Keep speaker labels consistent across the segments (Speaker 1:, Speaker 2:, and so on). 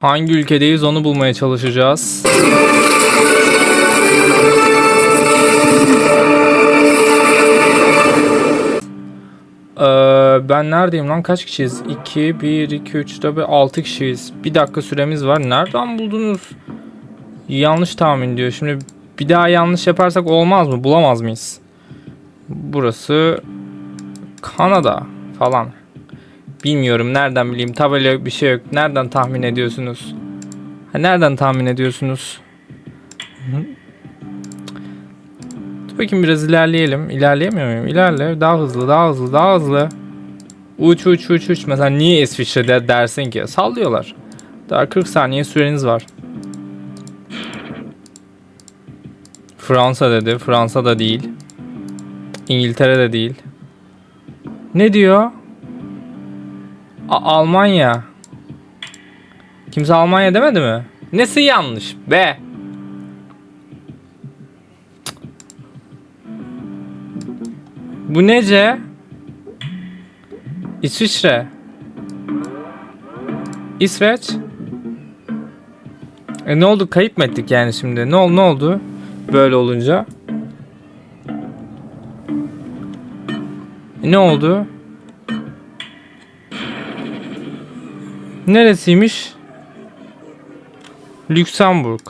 Speaker 1: Hangi ülkedeyiz onu bulmaya çalışacağız. Ee, ben neredeyim lan? Kaç kişiyiz? 2, 1, 2, 3, 4, 5, 6 kişiyiz. Bir dakika süremiz var. Nereden buldunuz? Yanlış tahmin diyor. Şimdi bir daha yanlış yaparsak olmaz mı? Bulamaz mıyız? Burası Kanada falan. Bilmiyorum nereden bileyim. Tabela yok bir şey yok. Nereden tahmin ediyorsunuz? Ha, nereden tahmin ediyorsunuz? Hı. Bakayım biraz ilerleyelim. İlerleyemiyor muyum? İlerle. Daha hızlı, daha hızlı, daha hızlı. Uç uç uç uç. Mesela niye İsviçre'de dersin ki? Sallıyorlar. Daha 40 saniye süreniz var. Fransa dedi. Fransa da değil. İngiltere de değil. Ne diyor? A- Almanya. Kimse Almanya demedi mi? Nesi yanlış be? Bu nece? İsviçre. İsveç. E ne oldu? Kayıp mı ettik yani şimdi? Ne oldu? Ne oldu? Böyle olunca. E ne oldu? Neresiymiş? Lüksemburg.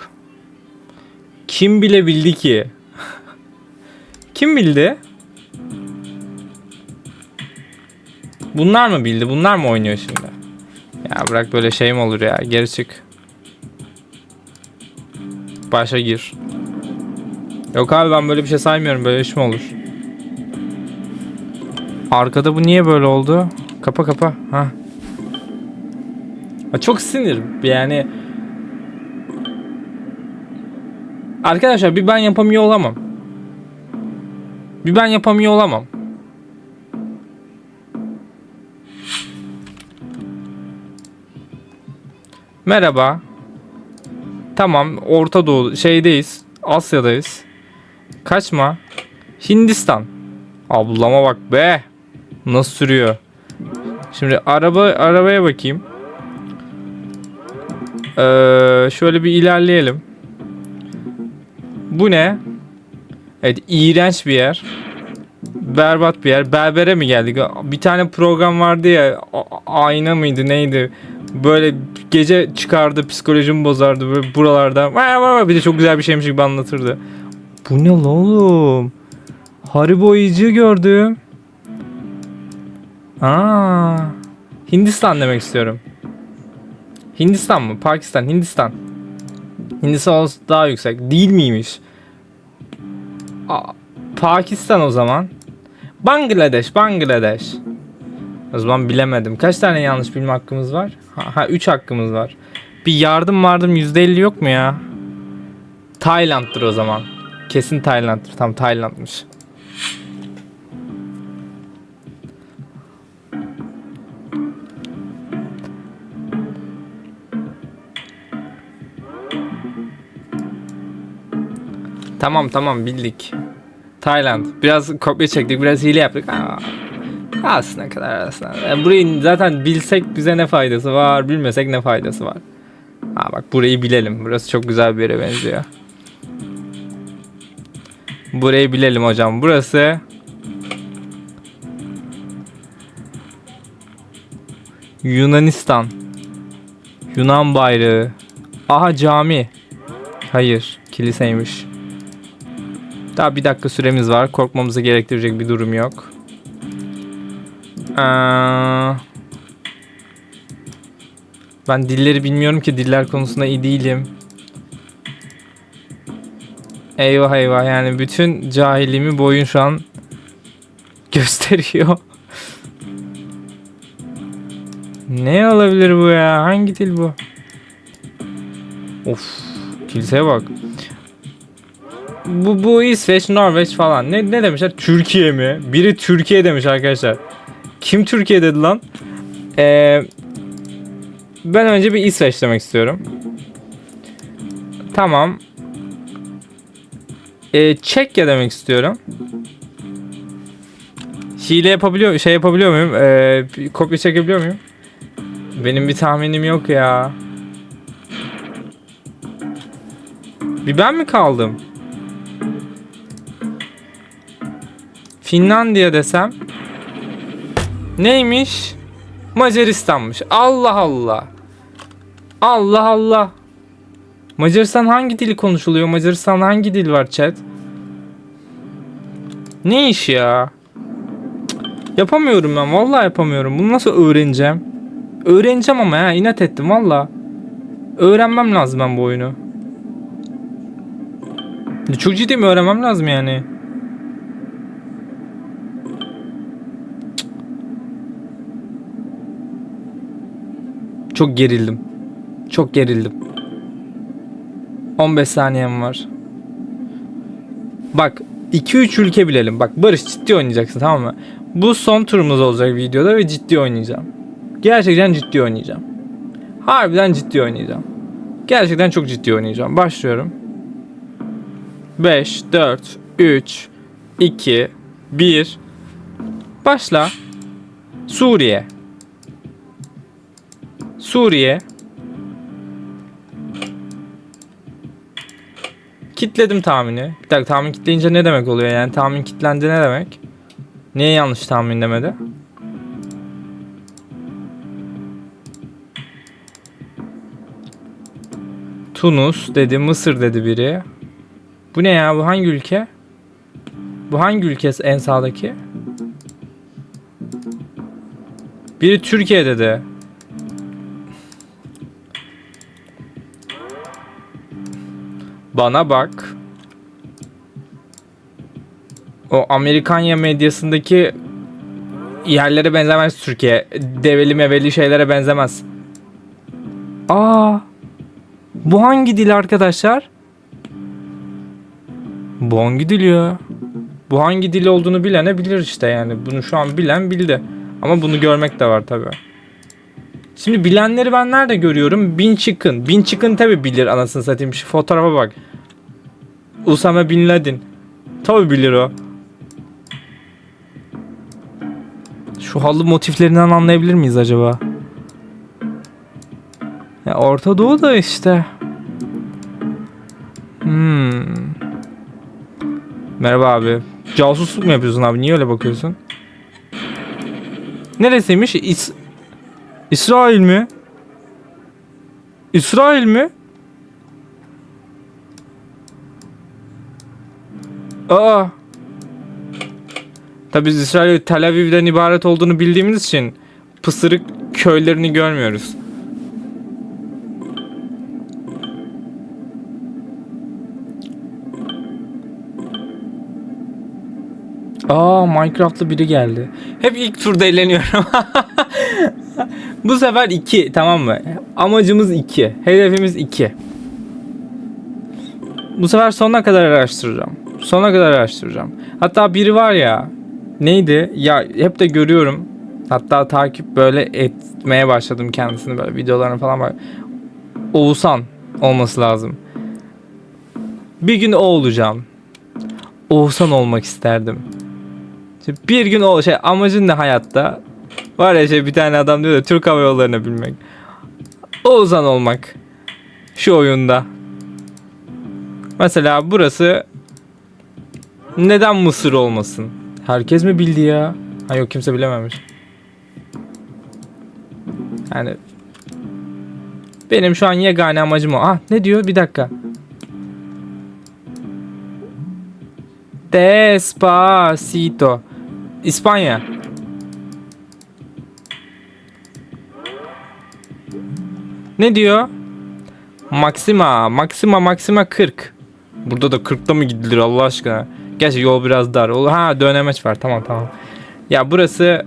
Speaker 1: Kim bile bildi ki? Kim bildi? Bunlar mı bildi? Bunlar mı oynuyor şimdi? Ya bırak böyle şey mi olur ya? Geri çık. Başa gir. Yok abi ben böyle bir şey saymıyorum. Böyle iş mi olur? Arkada bu niye böyle oldu? Kapa kapa. Ha. Çok sinir yani. Arkadaşlar bir ben yapamıyor olamam. Bir ben yapamıyor olamam. Merhaba. Tamam, Orta Doğu şeydeyiz. Asya'dayız. Kaçma. Hindistan. Ablama bak be. Nasıl sürüyor? Şimdi araba arabaya bakayım. Ee, şöyle bir ilerleyelim. Bu ne? Evet, iğrenç bir yer. Berbat bir yer. Berbere mi geldik? Bir tane program vardı ya. Ayna mıydı neydi? Böyle gece çıkardı psikolojimi bozardı böyle buralarda. Vay vay vay, Bir de çok güzel bir şeymiş gibi anlatırdı. Bu ne lan oğlum? Haribo yiyeceği gördüm. Aa, Hindistan demek istiyorum. Hindistan mı? Pakistan, Hindistan. Hindistan olsa daha yüksek. Değil miymiş? Aa, Pakistan o zaman. Bangladeş, Bangladeş. O zaman bilemedim. Kaç tane yanlış bilme hakkımız var? Ha, 3 hakkımız var. Bir yardım vardım %50 yok mu ya? Tayland'dır o zaman. Kesin Tayland'dır. Tam Tayland'mış. Tamam tamam bildik. Tayland. Biraz kopya çektik, biraz hile yaptık. Aa, aslında kadar aslında. Yani burayı zaten bilsek bize ne faydası var, bilmesek ne faydası var. Ha bak burayı bilelim. Burası çok güzel bir yere benziyor. Burayı bilelim hocam. Burası Yunanistan. Yunan bayrağı. Aha cami. Hayır, kiliseymiş. Daha bir dakika süremiz var. Korkmamızı gerektirecek bir durum yok. Aa, ben dilleri bilmiyorum ki diller konusunda iyi değilim. Eyvah eyvah yani bütün cahilliğimi bu oyun şu an gösteriyor. ne olabilir bu ya? Hangi dil bu? Of, kiliseye bak. Bu, bu İsveç, Norveç falan. Ne, ne demişler? Türkiye mi? Biri Türkiye demiş arkadaşlar. Kim Türkiye dedi lan? Ee, ben önce bir İsveç demek istiyorum. Tamam. Ee, Çekya demek istiyorum. Hile yapabiliyor, şey yapabiliyor muyum? Ee, kopya çekebiliyor muyum? Benim bir tahminim yok ya. Bir ben mi kaldım? Finlandiya desem. Neymiş? Macaristan'mış. Allah Allah. Allah Allah. Macaristan hangi dili konuşuluyor? Macaristan hangi dil var chat? Ne iş ya? Yapamıyorum ben. Vallahi yapamıyorum. Bunu nasıl öğreneceğim? Öğreneceğim ama ya inat ettim valla. Öğrenmem lazım ben bu oyunu. Çok ciddi mi öğrenmem lazım yani? Çok gerildim. Çok gerildim. 15 saniyem var. Bak 2-3 ülke bilelim. Bak Barış ciddi oynayacaksın tamam mı? Bu son turumuz olacak videoda ve ciddi oynayacağım. Gerçekten ciddi oynayacağım. Harbiden ciddi oynayacağım. Gerçekten çok ciddi oynayacağım. Başlıyorum. 5, 4, 3, 2, 1. Başla. Suriye. Suriye. Kitledim tahmini. Bir dakika tahmin kitleyince ne demek oluyor? Yani tahmin kitlendi ne demek? Niye yanlış tahmin demedi? Tunus dedi, Mısır dedi biri. Bu ne ya? Bu hangi ülke? Bu hangi ülke en sağdaki? Biri Türkiye dedi. Bana bak. O Amerikanya medyasındaki yerlere benzemez Türkiye. Develi meveli şeylere benzemez. Aa. Bu hangi dil arkadaşlar? Bu hangi dil ya? Bu hangi dil olduğunu bilene bilir işte yani. Bunu şu an bilen bildi. Ama bunu görmek de var tabi. Şimdi bilenleri ben nerede görüyorum? Bin Chicken. Bin Chicken tabi bilir anasını satayım. Şu fotoğrafa bak. Usame Bin Laden. Tabi bilir o. Şu halı motiflerinden anlayabilir miyiz acaba? Ya Orta Doğu da işte. Hmm. Merhaba abi. Casusluk mu yapıyorsun abi? Niye öyle bakıyorsun? Neresiymiş? İs İsrail mi? İsrail mi? Aa. Tabii biz İsrail Tel Aviv'den ibaret olduğunu bildiğimiz için pısırık köylerini görmüyoruz. Aa Minecraft'lı biri geldi. Hep ilk turda eğleniyorum. Bu sefer 2 tamam mı? Amacımız 2. Hedefimiz 2. Bu sefer sonuna kadar araştıracağım. Sonuna kadar araştıracağım. Hatta biri var ya. Neydi? Ya hep de görüyorum. Hatta takip böyle etmeye başladım kendisini böyle videolarına falan bak. Oğuzhan olması lazım. Bir gün o olacağım. Oğuzhan olmak isterdim. Bir gün o şey amacın ne hayatta? Var ya şey bir tane adam diyor da Türk Hava Yolları'na binmek. Oğuzhan olmak. Şu oyunda. Mesela burası neden Mısır olmasın? Herkes mi bildi ya? Ha yok kimse bilememiş. Yani benim şu an yegane amacım o. Ah ne diyor? Bir dakika. Despacito. İspanya. Ne diyor? Maxima, Maxima, Maxima 40. Burada da 40'ta mı gidilir Allah aşkına? Gerçi yol biraz dar. Ha dönemeç var. Tamam tamam. Ya burası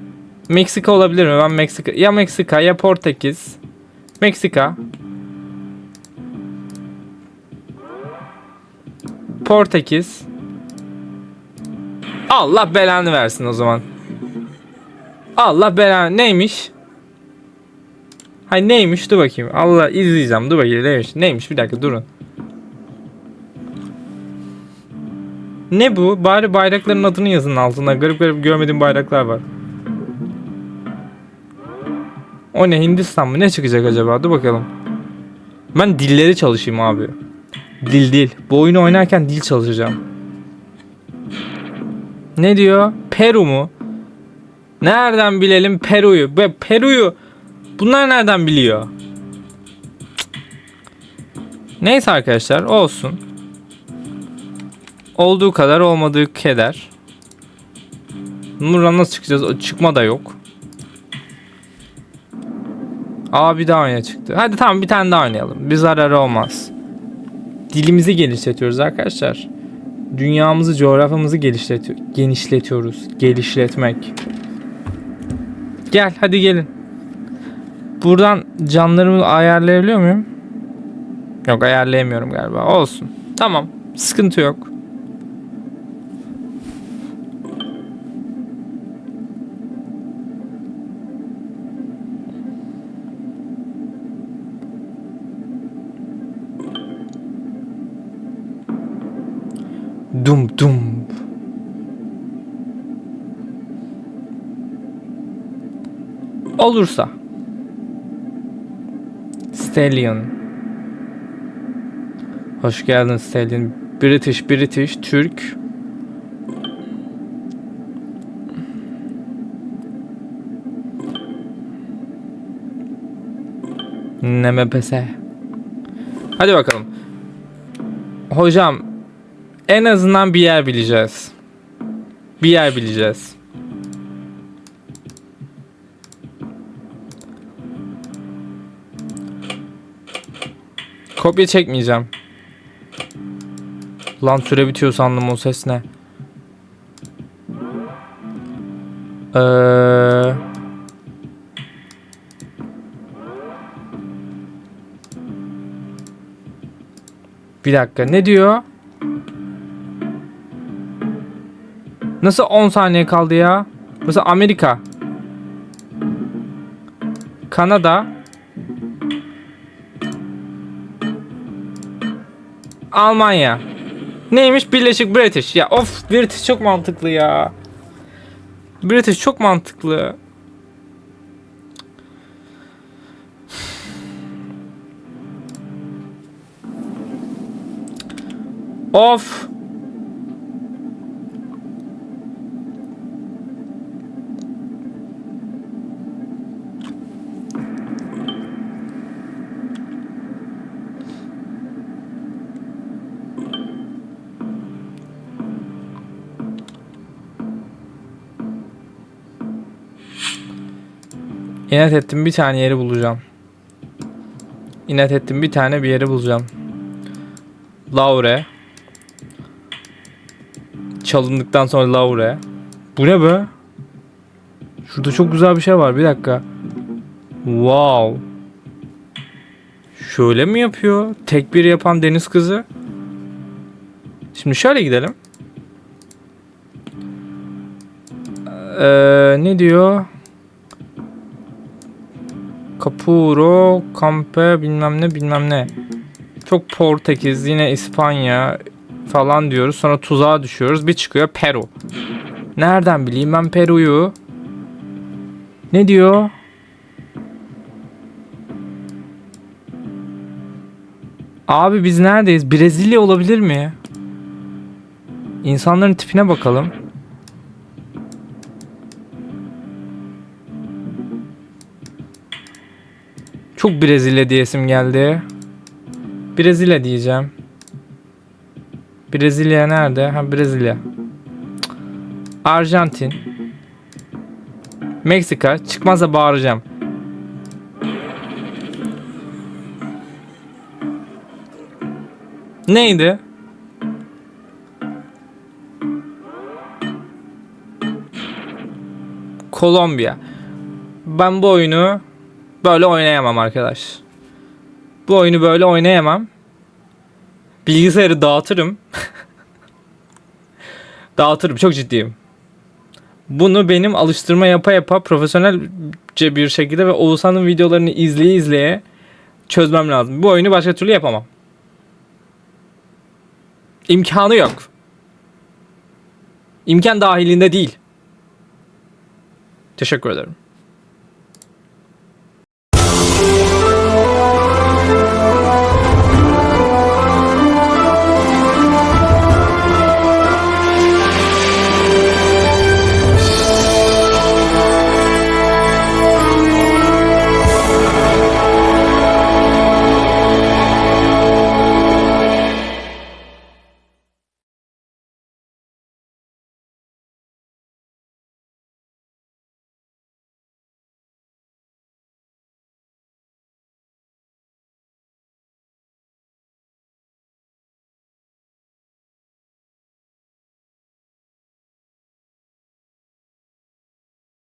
Speaker 1: Meksika olabilir mi? Ben Meksika ya Meksika ya Portekiz. Meksika. Portekiz. Allah belanı versin o zaman. Allah belanı neymiş? Hay neymiş dur bakayım. Allah izleyeceğim dur bakayım neymiş. Neymiş bir dakika durun. Ne bu? Bari bayrakların adını yazın altına. Garip garip görmediğim bayraklar var. O ne Hindistan mı? Ne çıkacak acaba? Dur bakalım. Ben dilleri çalışayım abi. Dil dil. Bu oyunu oynarken dil çalışacağım. Ne diyor? Peru mu? Nereden bilelim Peru'yu? Be Peru'yu bunlar nereden biliyor? Neyse arkadaşlar olsun. Olduğu kadar olmadığı keder. Buradan nasıl çıkacağız? Çıkma da yok. Aa bir daha oyuna çıktı. Hadi tamam bir tane daha oynayalım. Bir zararı olmaz. Dilimizi genişletiyoruz arkadaşlar. Dünyamızı, coğrafyamızı genişletiyor, genişletiyoruz. Gelişletmek. Gel hadi gelin. Buradan canlarımı ayarlayabiliyor muyum? Yok ayarlayamıyorum galiba. Olsun. Tamam. Sıkıntı yok. Dum dum. Olursa. Stallion. Hoş geldin Stallion. British, British, Türk. NMPS. Hadi bakalım. Hocam en azından bir yer bileceğiz. Bir yer bileceğiz. Kopya çekmeyeceğim. Lan süre bitiyor sandım o ses ne? Eee... Bir dakika ne diyor? Nasıl 10 saniye kaldı ya? Burası Amerika. Kanada. Almanya. Neymiş? Birleşik British. Ya of British çok mantıklı ya. British çok mantıklı. Of. İnat ettim bir tane yeri bulacağım. İnat ettim bir tane bir yeri bulacağım. Laure. Çalındıktan sonra Laure. Bu ne be? Şurada çok güzel bir şey var. Bir dakika. Wow. Şöyle mi yapıyor? Tek bir yapan deniz kızı. Şimdi şöyle gidelim. Ee, ne diyor? Capuro, Campe bilmem ne bilmem ne. Çok Portekiz, yine İspanya falan diyoruz. Sonra tuzağa düşüyoruz. Bir çıkıyor Peru. Nereden bileyim ben Peru'yu? Ne diyor? Abi biz neredeyiz? Brezilya olabilir mi? İnsanların tipine bakalım. Çok Brezilya diyesim geldi. Brezilya diyeceğim. Brezilya nerede? Ha Brezilya. Arjantin. Meksika. Çıkmazsa bağıracağım. Neydi? Kolombiya. Ben bu oyunu böyle oynayamam arkadaş. Bu oyunu böyle oynayamam. Bilgisayarı dağıtırım. dağıtırım çok ciddiyim. Bunu benim alıştırma yapa yapa profesyonelce bir şekilde ve Oğuzhan'ın videolarını izleye izleye çözmem lazım. Bu oyunu başka türlü yapamam. İmkanı yok. İmkan dahilinde değil. Teşekkür ederim.